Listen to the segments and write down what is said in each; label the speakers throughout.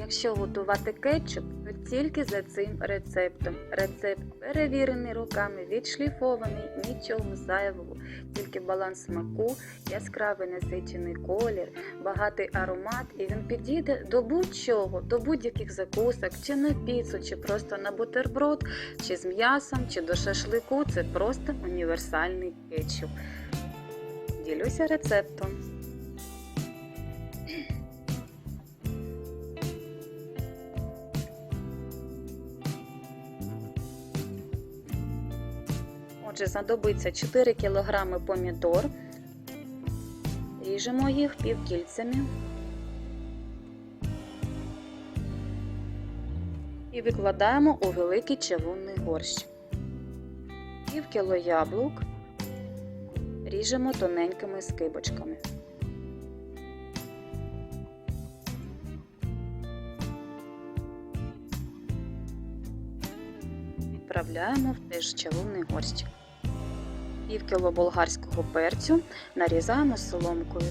Speaker 1: Якщо готувати кетчуп, то тільки за цим рецептом. Рецепт перевірений руками, відшліфований, нічого зайвого, тільки баланс смаку, яскравий насичений колір, багатий аромат, і він підійде до будь-чого, до будь-яких закусок, чи на піцу, чи просто на бутерброд, чи з м'ясом, чи до шашлику. Це просто універсальний кетчуп. Ділюся рецептом. Отже, знадобиться 4 кг помідор. Ріжемо їх півкільцями. І викладаємо у великий чавунний горщ. Пів кіло яблук ріжемо тоненькими скибочками. Відправляємо в теж чавунний горщик. Пів кіло болгарського перцю нарізаємо соломкою.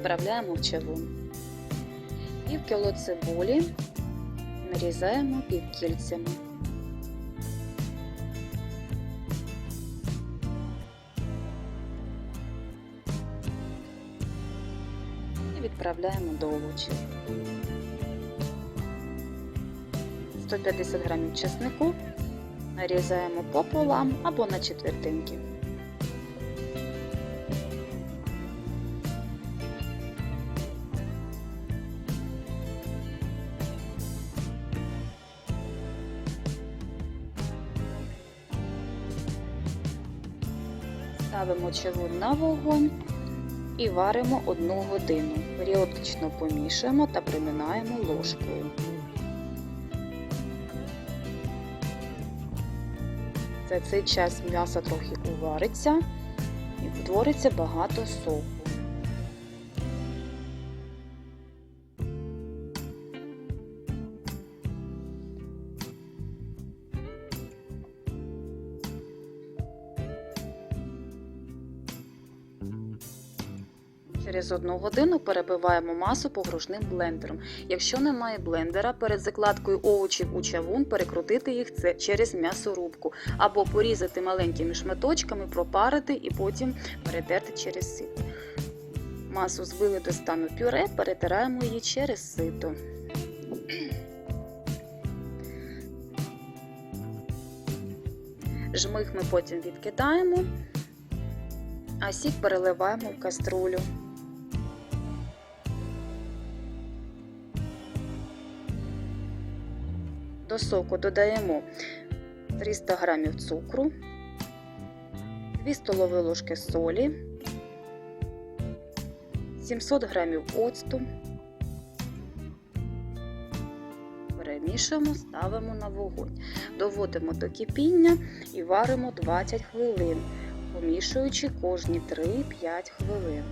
Speaker 1: Вправляємо в чавун. Пів кіло цибулі нарізаємо півкільцями. Відправляємо до овочів. 150 грамів чеснику нарізаємо пополам або на четвертинки. Ставимо чавун на вогонь і варимо 1 годину. Періодично помішуємо та приминаємо ложкою. За цей час м'ясо трохи увариться і утвориться багато соку. Через одну годину перебиваємо масу погружним блендером. Якщо немає блендера, перед закладкою овочів у чавун перекрутити їх це через м'ясорубку або порізати маленькими шматочками, пропарити і потім перетерти через сито. Масу збили до стану пюре, перетираємо її через сито. Жмих ми потім відкидаємо, а сік переливаємо в каструлю. До соку додаємо 300 г цукру, 2 столові ложки солі, 700 г оцту. Перемішуємо, ставимо на вогонь. Доводимо до кипіння і варимо 20 хвилин, помішуючи кожні 3-5 хвилин.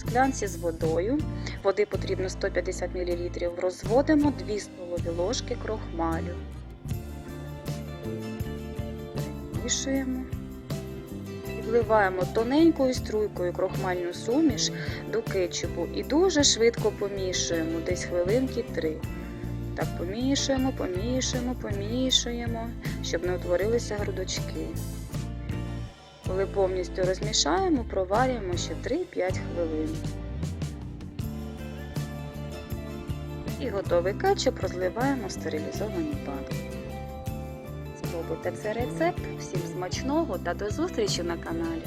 Speaker 1: Склянці з водою. Води потрібно 150 мл. Розводимо 2 столові ложки крохмалю. Мішуємо. І вливаємо тоненькою струйкою крохмальну суміш до кетчупу і дуже швидко помішуємо, десь хвилинки 3. Так, помішуємо, помішуємо, помішуємо, щоб не утворилися грудочки. Коли повністю розмішаємо, проварюємо ще 3-5 хвилин. І готовий кетчуп розливаємо в стерилізовані банки. Спробуйте цей рецепт. Всім смачного та до зустрічі на каналі!